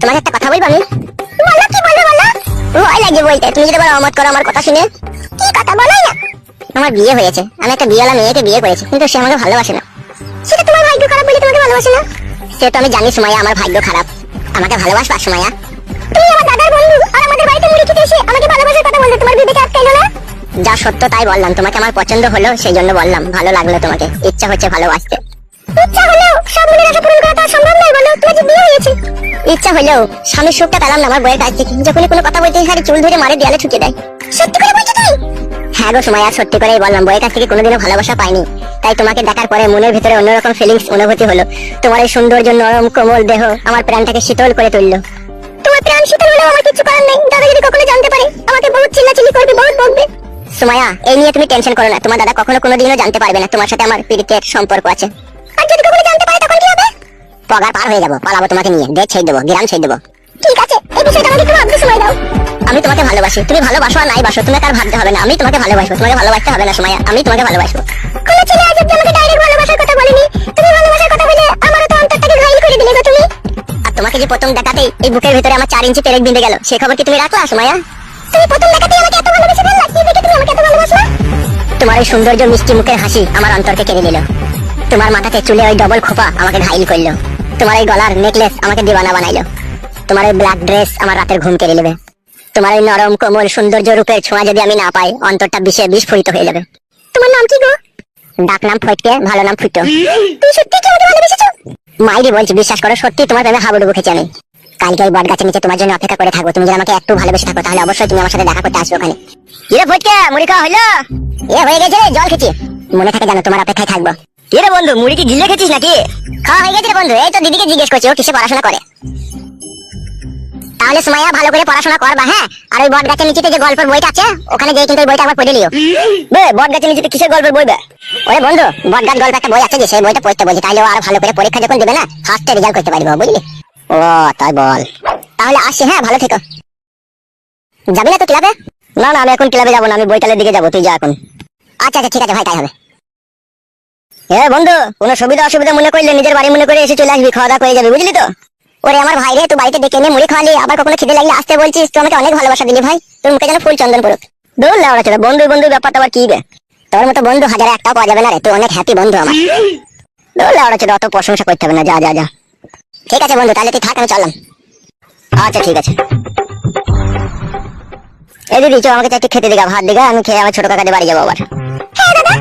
তোমাকে একটা কথা বলব আমি? বলো কি বলবে বলো? ভয় লাগে বলতে। তুমি যদি বলো অমত করো আমার কথা শুনে। কি কথা? বলো না। আমার বিয়ে হয়েছে। আমি একটা বিয়েওয়ালা মেয়েকে বিয়ে করেছি, কিন্তু সে আমাকে ভালোবাসে না। সেটা তোমার ভাগ্য খারাপ বলে তোমাকে ভালোবাসে না? সে তো আমি জানি সুমাইয়া আমার ভাগ্য খারাপ। আমাকে ভালোবাসবা সুমাইয়া? তুমি আমার দাদার বন্ধু আর আমাদের বাড়িতে মুড়ি খেতে এসে আমাকে ভালোবাসার কথা বলতে তোমার বিবেকে আটকাইলো না? যা সত্য তাই বললাম। তোমাকে আমার পছন্দ হলো, সেই জন্য বললাম। ভালো লাগল তোমাকে। ইচ্ছা হচ্ছে ভালোবাসতে। ইচ্ছা হলেও সব মনের আশা পূরণ করা তো সম্ভব নয় বলো। ইচ্ছা হলেও স্বামীর সুখটা পেলাম না আমার বইয়ের কাছ। থেকে যখনই কোনো কথা বলতে খালি চুল ধরে মারে দেয়ালে ঠুকে দেয়। সত্যি করে বলছো তুই হ্যাঁ গো সময় আর সত্যি করেই বললাম বইয়ের কাছ থেকে কোনোদিনও ভালোবাসা পাইনি। তাই তোমাকে দেখার পরে মনের ভিতরে অন্যরকম ফিলিংস অনুভূতি হলো। তোমার এই সৌন্দর্য নরম, কোমল দেহ আমার প্রাণটাকে শীতল করে তুললো। তোমার প্রাণ শীতল হলেও আমার কিছু করার নেই। দাদা যদি কখনো জানতে পারে, আমাকে বহুত চিল্লাচিল্লি করবে, বহুত বকবে। সুমায়া এই নিয়ে তুমি টেনশন করো না। তোমার দাদা কখনো কোনোদিনও জানতে পারবে না। তোমার সাথে আমার প্রীতির সম্পর্ক আছে। পগার পার হয়ে যাব। পালাবো তোমাকে নিয়ে। দেশ ছেড়ে দেবো গ্রাম ছেড়ে দেবো। ঠিক আছে, এই বিষয়টা আমাকে একটু ভাবতে সময় দাও। আমি তোমাকে ভালোবাসি। তুমি ভালোবাসো আর নাই বাসো তোমাকে আর ভাবতে হবে না। আমি তোমাকে ভালোবাসবো, তোমাকে ভালোবাসতে হবে না সময়। আমি তোমাকে ভালোবাসবো। কোনো ছেলে আজ অব্দি আমাকে ডাইরেক্ট ভালোবাসার কথা বলেনি। তুমি ভালোবাসার কথা বলে আমারও তো অন্তরটাকে ঘাইল করে দিলে গো তুমি। আর তোমাকে যে প্রথম দেখাতেই এই বুকের ভিতরে আমার চার ইঞ্চি পেরেক বিঁধে গেল, সে খবর কি তুমি রাখলা সময়া তুমি প্রথম দেখাতেই আমাকে এত ভালোবেসে ফেললা কি দেখে তুমি আমাকে এত ভালোবাসলা? তোমার এই সৌন্দর্য মিষ্টি মুখের হাসি আমার অন্তরকে কেড়ে নিল। তোমার মাথাতে চুলে ওই ডবল খোপা আমাকে ঘাইল করল। তোমার এই গলার নেকলেস আমাকে দিবানা বানাইলো। তোমার এই ব্ল্যাক ড্রেস আমার রাতের ঘুম কেড়ে নেবে। তোমার এই নরম, কোমল, সৌন্দর্য রূপের ছোঁয়া যদি আমি না পাই, অন্তরটা বিষে বিস্ফোরিত হয়ে যাবে। তোমার নাম কি গো? ডাক নাম ফটকে, ভালো নাম ফুটো। তুই সত্যি কি আমাকে ভালোবেসেছো? মাইরি বলছি, বিশ্বাস করো, সত্যি তোমার প্রেমে হাবুডুবু খেয়েছি আমি। কালকে ওই বট গাছের নিচে তোমার জন্য অপেক্ষা করে থাকব। তুমি যদি আমাকে একটু ভালোবেসে থাকো, তাহলে অবশ্যই তুমি আমার সাথে দেখা করতে আসবে ওখানে। ইরে ফটকে, মুড়ি খাওয়া হলো এ হয়ে গেছে জল খেয়েছি। মনে থাকে জানো তোমার অপেক্ষায় থাকব। কিরে বন্ধু মুড়ি কি গিলে খেছিস নাকি? খাওয়া হয়ে গেছে বন্ধু, এই তো দিদিকে জিজ্ঞেস করছি, ও কিসে পড়াশোনা করে? তাহলে সুমাইয়া ভালো করে পড়াশোনা করবা হ্যাঁ? আর ওই বট গাছের নিচেতে যে গল্পের বইটা আছে, ওখানে গিয়ে কিন্তু ওই বইটা আবার পড়ে লিও বে বট গাছের নিচেতে কিসের গল্পের বই ওরে বন্ধু বট গল্প একটা বই আছে যে, সেই বইটা পড়তে বলছি তাহলে আরও ভালো করে পরীক্ষা যখন দেবে না ফার্স্টে রেজাল্ট করতে পারবে বুঝলি? ও, তাই বল। তাহলে আসি হ্যাঁ ভালো থেকো। যাবি না তো ক্লাবে? না না, আমি এখন ক্লাবে যাব না, আমি বইটালের দিকে যাব, তুই যা এখন। আচ্ছা আচ্ছা ঠিক আছে, ভাই, তাই হবে। এ বন্ধু, কোনো সুবিধা অসুবিধা মনে করলে নিজের বাড়ি মনে করে এসে চলে আসবি, খাওয়া দাওয়া করে যাবি, বুঝলি তো? ওরে আমার ভাই রে, তুই বাড়িতে ডেকে নিয়ে মুড়ি খাওয়ালি, আবার কখনো খিদে লাগলে আসতে বলছিস, তুই আমাকে অনেক ভালোবাসা দিলি ভাই, তোর মুখে যেন ফুল চন্দন পড়ুক। দৌড় লেওড়া ছিল বন্ধু বন্ধু, ব্যাপারটা আবার কি বে? তোর মতো বন্ধু হাজারে একটাও পাওয়া যাবে না রে, তুই অনেক হ্যাপি বন্ধু আমার। দৌড় লেওড়া ছিল অত প্রশংসা করতে হবে না, যা যা যা। ঠিক আছে বন্ধু, তাহলে তুই থাক, আমি চললাম। আচ্ছা ঠিক আছে। এই দিদি, চো, আমাকে চারটি খেতে দিগা, ভাত দিগা, আমি খেয়ে আমার ছোট কাকাদের বাড়ি যাব আবার। হ্যাঁ দাদা